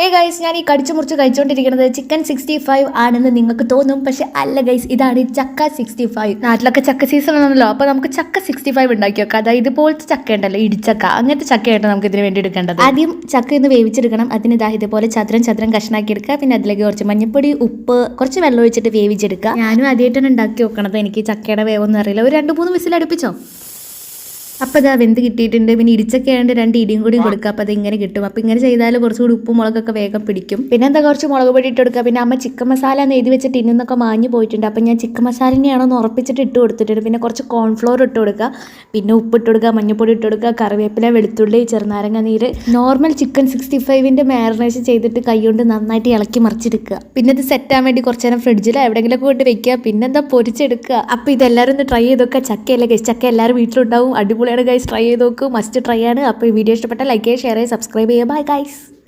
Hey guys ഞാൻ ഈ കടിച്ചു മുറിച്ച് കഴിച്ചുകൊണ്ടിരിക്കുന്നത് ചിക്കൻ സിക്സ്റ്റി ഫൈവ് ആണെന്ന് നിങ്ങൾക്ക് തോന്നും. പക്ഷെ അല്ല ഗൈസ് ഇതാണ് ചക്ക സിക്സ്റ്റി ഫൈവ് നാട്ടിലൊക്കെ ചക്ക സീസൺ ആണല്ലോ അപ്പോൾ നമുക്ക് ചക്ക സിക്സ്റ്റി ഫൈവ് ഉണ്ടാക്കി വെക്കാം. അതായത് ഇതുപോലത്തെ ചക്ക ഉണ്ടല്ലോ ഇടിച്ചക്ക. അങ്ങനത്തെ ചക്കയായിട്ട് നമുക്ക് ഇതിന് വേണ്ടി എടുക്കേണ്ടത്. ആദ്യം ചക്ക ഒന്ന് വേവിച്ചെടുക്കണം. അതിന് ഇതാ ഇതുപോലെ ചതുരം ചതുരം കഷ്ണാക്കി എടുക്കുക. പിന്നെ അതിലേക്ക് കുറച്ച് മഞ്ഞപ്പൊടി ഉപ്പ് കുറച്ച് വെള്ളം ഒഴിച്ചിട്ട് വേവിച്ചെടുക്കുക. ഞാനും ആദ്യമായിട്ടാണ് ഉണ്ടാക്കി വെക്കണത്. എനിക്ക് ചക്കയുടെ വേവൊന്നും അറിയില്ല. ഒരു രണ്ട് മൂന്ന് വിസിൽ അടുപ്പിച്ചോ അപ്പോൾ അതാ വെന്ത് കിട്ടിയിട്ടുണ്ട്. പിന്നെ ഇടിച്ചൊക്കെ ആയതുകൊണ്ട് രണ്ട് ഇടിയും കൂടി കൊടുക്കുക അപ്പോൾ അത് ഇങ്ങനെ കിട്ടും. അപ്പോൾ ഇങ്ങനെ ചെയ്താൽ കുറച്ചുകൂടി ഉപ്പും മുളകൊക്കെ വേഗം പിടിക്കും. പിന്നെ എന്താ കുറച്ച് മുളക് പൊടി ഇട്ട് കൊടുക്കുക പിന്നെ അമ്മ ചിക്കൻ മസാല എന്ന് എഴുതി വെച്ചിട്ട് ഇന്നൊക്കെ മാഞ്ഞു പോയിട്ടുണ്ട്. അപ്പോൾ ഞാൻ ചിക്കൻ മസാല തന്നെയാണോ എന്ന് ഉറപ്പിച്ചിട്ട് ഇട്ട് കൊടുത്തിട്ടുണ്ട്. പിന്നെ കുറച്ച് കോൺഫ്ലോർ ഇട്ട് കൊടുക്കുക പിന്നെ ഉപ്പ് ഇട്ട് കൊടുക്കുക മഞ്ഞൾപ്പൊടി ഇട്ട് കൊടുക്കുക കറിവേപ്പില വെളുത്തുള്ളി ചെറുനാരങ്ങ നീര്. നോർമൽ ചിക്കൻ സിക്സ്റ്റി ഫൈവിന്റെ മാരിനേഷൻ ചെയ്തിട്ട് കൈകൊണ്ട് നന്നായിട്ട് ഇളക്കി മറിച്ചെടുക്കുക പിന്നെ ഇത് സെറ്റ് ആവാൻ വേണ്ടി കുറച്ച് നേരം ഫ്രിഡ്ജിൽ എവിടെയെങ്കിലുമൊക്കെ കൊണ്ട് വെക്കുക പിന്നെന്താ പൊരിച്ചെടുക്കുക അപ്പോൾ ഇതെല്ലാവരും ഒന്ന് ട്രൈ ചെയ്തൊക്കെ ചക്കയല്ലേ ചക്ക എല്ലാവരും വീട്ടിലുണ്ടാവും. അടിപൊളിയാണ് ഗൈസ് ട്രൈ ചെയ്ത് നോക്കും. മസ്റ്റ് ട്രൈ ആണ്. അപ്പോൾ ഈ വീഡിയോ ഇഷ്ടപ്പെട്ടാൽ ലൈക്ക് ചെയ്യുക ഷെയർ ചെയ്യുക. സബ്സ്ക്രൈബ് ചെയ്യുക ബൈ ഗൈസ്